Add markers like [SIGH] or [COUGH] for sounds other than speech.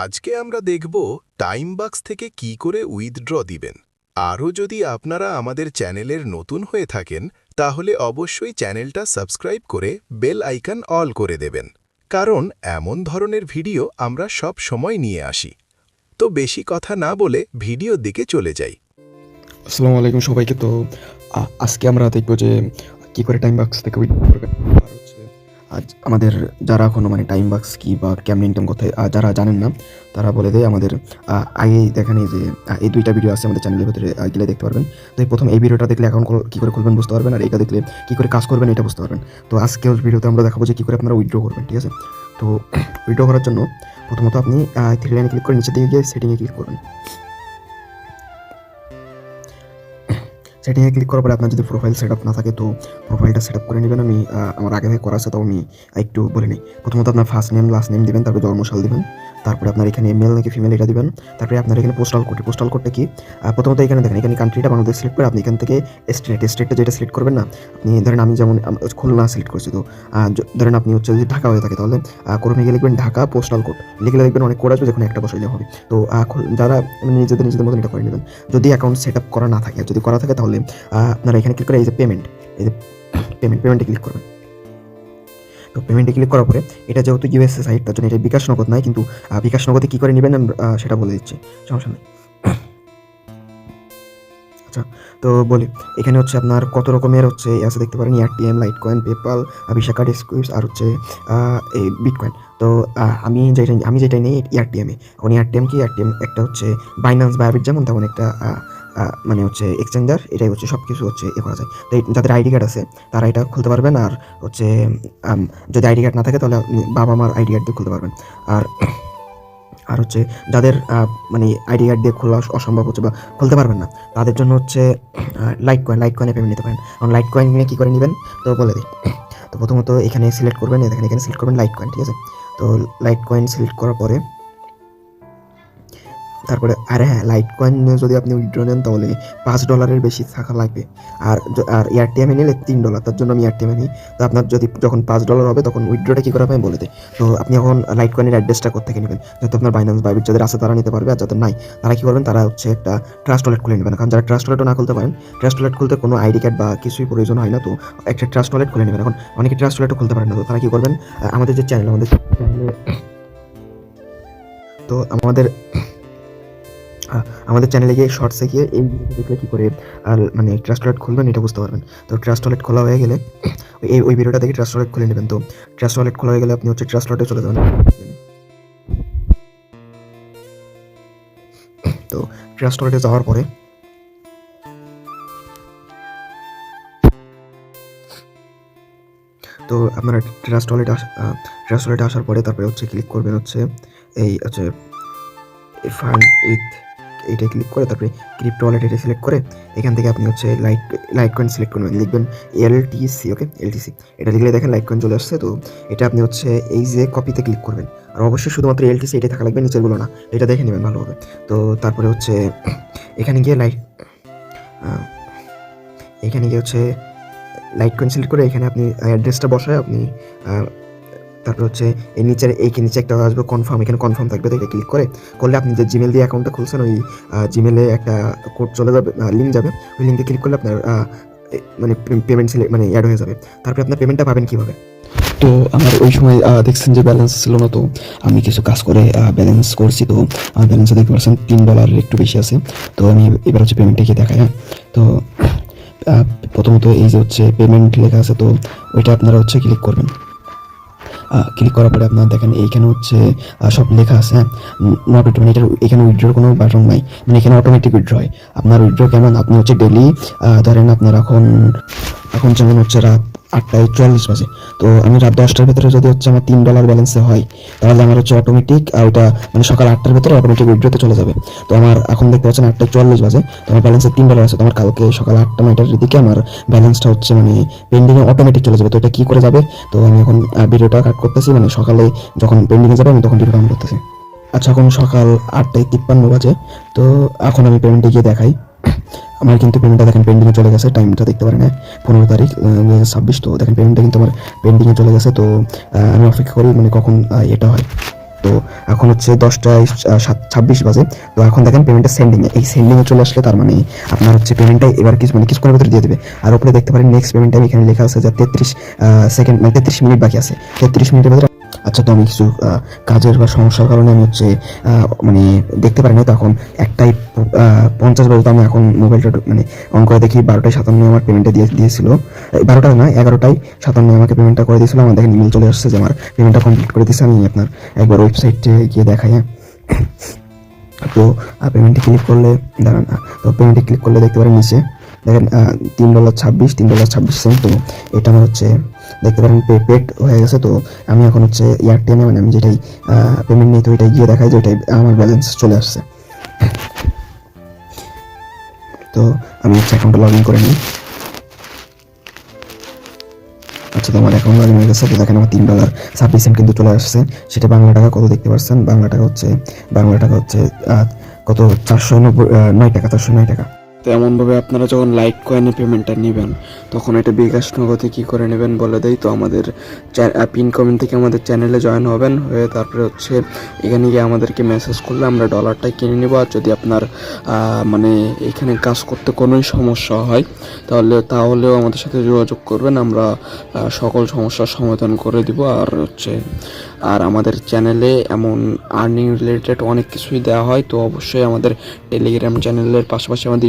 আজকে আমরা দেখব টাইম বাক্স থেকে কি করে উইথড্র দিবেন। আরও যদি আপনারা আমাদের চ্যানেলের নতুন হয়ে থাকেন, তাহলে অবশ্যই চ্যানেলটা সাবস্ক্রাইব করে বেল আইকন অল করে দেবেন। কারণ এমন ধরনের ভিডিও আমরা সব সময় নিয়ে আসি। তো বেশি কথা না বলে ভিডিওর দিকে চলে যাই। আসসালামু আলাইকুম সবাইকে। তো আজকে আমরা দেখব যে কি করে টাইম বাক্স থেকে উইথড্র করবেন। আর হচ্ছে আজ আমাদের যারা এখনও মানে টাইম বাক্স কি বা কেমন ইনকাম আ, যারা জানেন না তারা বলে দেয় আমাদের আগে দেখেন যে এই দুইটা ভিডিও আছে আমাদের চ্যানেলের ভিতরে গেলে দেখতে পারবেন। তো এই প্রথম এই ভিডিওটা দেখলে অ্যাকাউন্ট কী করে খুলবেন বুঝতে পারবেন আর এটা দেখলে কী করে কাজ করবেন এটা বুঝতে পারবেন। তো আজকের ভিডিওতে আমরা দেখাবো যে কী করে আপনারা উইথড্র করবেন ঠিক আছে? তো [CLEARS THROAT] উইথড্র করার জন্য প্রথমত আপনি থ্রি লাইনে ক্লিক করে নিচে দিকে গিয়ে সেটিংয়ে ক্লিক করবেন। সেটিংয়ে ক্লিক করার পরে আপনার যদি প্রোফাইল সেট আপ না থাকে, তো প্রোফাইলটা সেট আপ করে নেবেন। আমি আমার আগে থেকে করা আছে, তাও আমি একটু বলে নিই। প্রথমত আপনার ফার্স্ট নেম লাস্ট নেম দেবেন, তারপরে জন্মশাল দিবেন। তারপরে আপনার এখানে মেল নাকি ফিমেল এটা দিবেন। তারপরে আপনার এখানে পোস্টাল কোড পোস্টাল কোডটা কি? প্রথমত এখানে দেখেন, এখানে কান্ট্রিটা বাংলাদেশ সিলেক্ট করে আপনি এখান থেকে স্টেট স্টেটটা যেটা সিলেক্ট করবেন না, আপনি ধরেন আমি যেমন খুলনা সিলেক্ট করছি তো ধরেন আপনি হচ্ছে যদি ঢাকা হয়ে থাকে তাহলে করোনা গিয়ে লিখবেন ঢাকা পোস্টাল কোড লিখলে দেখবেন অনেক কোড আসবে যখন একটা বসাইলে হবে। তো যারা মানে নিজেদের নিজেদের মতন এটা করে নেবেন। যদি অ্যাকাউন্ট সেট আপ করা না থাকে যদি করা থাকে তাহলে আপনারা এখানে ক্লিক করে এই যে পেমেন্ট এই যে পেমেন্ট পেমেন্টে ক্লিক করবেন। তো পেমেন্টে ক্লিক করার পরে এটা যেহেতু ইউএসএ সাইট তার জন্য এটা বিকাশ নগদ নয়, কিন্তু বিকাশ নগদে কী করে নেবেন সেটা বলে দিচ্ছি। সমস্যা নেই। [COUGHS] আচ্ছা তো বলি, এখানে হচ্ছে আপনার কত রকমের হচ্ছে আছে দেখতে পারেন Airtm Litecoin PayPal visa card স্কুইপস আর হচ্ছে এই বিটকয়েন তো আমি যেটা আমি যেটা নেই এয়ারটিএমে এখন এয়ারটিএম কি? এয়ারটিএম একটা হচ্ছে বাইন্যান্স বায়াবিট যেমন, তেমন একটা মানে হচ্ছে এক্সচেঞ্জার এটাই হচ্ছে সব কিছু হচ্ছে এ করা যায়। তো যাদের আইডি কার্ড আছে, তারা এটা খুলতে পারবেন আর হচ্ছে যদি আইডি কার্ড না থাকে তাহলে বাবা মার আইডি কার্ড দিয়ে খুলতে পারবেন। আর আর হচ্ছে যাদের মানে আইডি কার্ড দিয়ে খোলা অসম্ভব হচ্ছে বা খুলতে পারবেন না, তাদের জন্য হচ্ছে লাইট কয়েন লাইট কয়েনে পেমেন্ট নিতে পারেন। কারণ লাইট কয়েন নিয়ে কী করে নেবেন? তো বলে দিই। তো প্রথমত এখানে সিলেক্ট করবেন, এখানে এখানে সিলেক্ট করবেন লাইট কয়েন ঠিক আছে? তো লাইট কয়েন সিলেক্ট করার পরে তারপরে, আরে হ্যাঁ লাইট কয়েন যদি আপনি উইথড্র নেন, তাহলে পাঁচ ডলারের বেশি থাকা লাগবে। আর আর এয়ারটিএমে নিলে তিন ডলার তার জন্য আমি এয়ারটিএমে নিই। তো আপনার যদি যখন পাঁচ ডলার হবে, তখন উইড্রোটা কী করে আমি বলে দিই। তো আপনি এখন লাইট কয়েনের অ্যাড্রেসটা কোথেকে নেবেন? যাতে আপনার বাইন্যান্স বাইবিট যাদের আছে, তারা নিতে পারবে, আর যাদের নাই, তারা কী করবেন? তারা হচ্ছে একটা ট্রাস্ট ওয়ালেট খুলে নেবেন। কারণ যারা ট্রাস্ট ওয়ালেটও না খুলতে পারেন ট্রাস্ট ওয়ালেট খুলতে কোনো আইডি কার্ড বা কিছুই প্রয়োজন হয় না, তো একটা ট্রাস্ট ওয়ালেট খুলে নেবেন। এখন অনেকে ট্রাস্ট ওয়ালেটও খুলতে পারেন না, তো তারা কী করবেন? আমাদের যে চ্যানেল আমাদের চ্যানেলে তো আমাদের আমাদের চ্যানেলে গিয়ে শর্টসে গিয়ে এই ভিডিওটা দেখলে কী করে মানে ট্রাস্ট ওয়ালেট খুলবেন এটা বুঝতে পারবেন। তো ট্রাস্ট ওয়ালেট খোলা হয়ে গেলে এই, ওই ভিডিওটা দেখে ট্রাস্ট ওয়ালেট খুলে নেবেন। তো ট্রাস্ট ওয়ালেট খোলা হয়ে গেলে আপনি হচ্ছে ট্রাস্ট ওয়ালেটে চলে যাবেন। তো ট্রাস্ট ওয়ালেটে যাওয়ার পরে তো আপনারা ট্রাস্ট ওয়ালেটে ট্রাস্ট ওয়ালেটে আসার পরে তারপরে হচ্ছে ক্লিক করবেন হচ্ছে এই হচ্ছে ফান্ড উইথ এইটা ক্লিক করে তারপরে ক্রিপ্টো ওয়ালেট এটা সিলেক্ট করে, এখান থেকে আপনি হচ্ছে লাইট লাইট কয়েন সিলেক্ট করবেন। লিখবেন এলটিসি ওকে এলটিসি এটা লিখলে দেখেন লাইট কয়েন চলে আসছে, তো এটা আপনি হচ্ছে এই যে কপিতে ক্লিক করবেন। আর অবশ্যই শুধুমাত্র এল এলটিসি এটাই থাকা লাগবে, নিচেরগুলো না। এটা দেখে নেবেন ভালোভাবে। তো তারপরে হচ্ছে এখানে গিয়ে লাইট এখানে গিয়ে হচ্ছে লাইট কয়েন সিলেক্ট করে এখানে আপনি অ্যাড্রেসটা বসায়, আপনি তারপর হচ্ছে এই নিচের, এই নিচে একটা আসবে কনফার্ম এখানে কনফার্ম থাকবে, তো এটা ক্লিক করে, করলে আপনি যে জিমেল দিয়ে অ্যাকাউন্টটা খুলছেন, ওই জিমেলে একটা কোড চলে যাবে লিঙ্ক যাবে, ওই লিঙ্কে ক্লিক করলে আপনার মানে পেমেন্ট মানে অ্যাড হয়ে যাবে। তারপরে আপনার পেমেন্টটা পাবেন কীভাবে? তো আমার ওই সময় দেখছেন যে ব্যালেন্স ছিল না, তো আমি কিছু কাজ করে ব্যালেন্স করছি, তো আমার ব্যালেন্সে দেখতে পাচ্ছেন তিন ডলারের একটু বেশি আছে, তো আমি এবার হচ্ছে পেমেন্টটা গিয়ে দেখাই হ্যাঁ। তো প্রথমত এই যে হচ্ছে পেমেন্ট লেখা আছে, তো ওইটা আপনারা হচ্ছে ক্লিক করবেন। ক্লিক করার পরে আপনারা দেখেন এইখানে হচ্ছে সব লেখা আছে হ্যাঁ? নট মানে এটার এখানে উইড্রোর কোনো বাটন নাই। মানে এখানে অটোমেটিক উইড্র হয়। আপনার উইড্রো কেমন? আপনি হচ্ছে ডেলি ধরেন আপনার এখন এখন যেমন হচ্ছে রাত আটটায় চল্লিশ বাজে। তো আমি রাত দশটার ভেতরে যদি হচ্ছে আমার তিন ডলার ব্যালেন্সে হয়, তাহলে আমার হচ্ছে অটোমেটিক ওইটা মানে সকাল আটটার ভেতরে অটোমেটিক উইথড্রোতে চলে যাবে। তো আমার এখন দেখতে পাচ্ছেন আটটায় চল্লিশ বাজে, তো আমার ব্যালেন্সে তিন ডলার আছে। তো আমার কালকে সকাল আটটা নয়টার দিকে আমার ব্যালেন্সটা হচ্ছে মানে পেন্ডিংয়ে অটোমেটিক চলে যাবে। তো এটা কী করে যাবে? তো আমি এখন ভিডিওটা কাট করতেছি। মানে সকালে যখন পেন্ডিংয়ে যাবে, আমি তখন ভিডিও অন করতেছি। আচ্ছা এখন সকাল আটটায় তিপ্পান্ন বাজে। তো এখন আমি পেমেন্টে গিয়ে দেখাই। আমার কিন্তু পেমেন্টটা দেখেন পেন্ডিংয়ে চলে গেছে টাইমটা দেখতে পারেন হ্যাঁ পনেরো তারিখ দু হাজার ছাব্বিশ, তো দেখেন পেমেন্টটা কিন্তু আমার পেন্ডিংয়ে চলে গেছে, তো আমি অপেক্ষা করি মানে কখন এটা হয়। তো এখন হচ্ছে দশটা ছাব্বিশ বাজে, তো এখন দেখেন পেমেন্টটা সেন্ডিংয়ে এই সেন্ডিংয়ে চলে আসলে তার মানে আপনার হচ্ছে পেমেন্টটা এবার কিছু মানে কিছুক্ষণের ভিতরে দিয়ে দেবে। আর উপরে দেখতে পারেন নেক্সট পেমেন্ট টাইম এখানে লেখা আছে যে তেত্রিশ সেকেন্ড মানে তেত্রিশ মিনিট বাকি আছে, তেত্রিশ মিনিটের ভিতরে আচ্ছা তো আমি কিছু কাজের বা সমস্যার কারণে আমি হচ্ছে মানে দেখতে পারি না তখন একটাই পঞ্চাশ বাজে আমি এখন মোবাইলটা মানে অন করে দেখি, বারোটায় সাতান্ন আমার পেমেন্টটা দিয়ে, দিয়েছিল। বারোটা না, এগারোটায় সাতান্ন আমাকে পেমেন্টটা করে দিয়েছিল, আমার দেখেন ইমেল চলে আসছে যে আমার পেমেন্টটা কমপ্লিট করে দিয়েছে, আমি আপনার একবার ওয়েবসাইটে গিয়ে দেখাই হ্যাঁ। তো পেমেন্টে ক্লিক করলে, দাঁড়ান তো পেমেন্টে ক্লিক করলে দেখতে পারেন নিচে। দেখেন তিন ডলার ছাব্বিশ, তিন ডলার ছাব্বিশ সেন্ট তো এটা আমার হচ্ছে, দেখতে পারেন, পে, পেড হয়ে গেছে তো আমি এখন হচ্ছে এয়ারটেলে মানে আমি যেটাই পেমেন্ট নিই তো এটাই গিয়ে দেখাই যে ওইটাই আমার ব্যালেন্স চলে আসছে। তো আমি হচ্ছে অ্যাকাউন্টে লগ ইন করে নিই। আচ্ছা তো আমার অ্যাকাউন্ট লগ ইন হয়ে গেছে, তো দেখেন আমার তিন ডলার ছাব্বিশ সেন্ট কিন্তু চলে আসছে। সেটা বাংলা টাকা কত দেখতে পাচ্ছেন বাংলা টাকা হচ্ছে, বাংলা টাকা হচ্ছে কত? চারশো নব্বই নয় টাকা, চারশো নয় টাকা। তো এমনভাবে আপনারা যখন লাইট কয়েনে পেমেন্টটা নেবেন, তখন এটা বিকাশ নগদে কী করে নেবেন বলে দেয় তো আমাদের পিন কমেন্ট থেকে আমাদের চ্যানেলে জয়েন হবেন, হয়ে তারপরে হচ্ছে এখানে গিয়ে আমাদেরকে মেসেজ করলে আমরা ডলারটাই কিনে নেব। আর যদি আপনার মানে এখানে কাজ করতে কোনোই সমস্যা হয়, তাহলে, তাহলেও আমাদের সাথে যোগাযোগ করবেন, আমরা সকল সমস্যার সমাধান করে দিব। আর হচ্ছে, আর আমাদের চ্যানেলে এমন আর্নিং রিলেটেড অনেক কিছুই দেওয়া হয়, তো অবশ্যই আমাদের টেলিগ্রাম চ্যানেলের পাশাপাশি আমাদের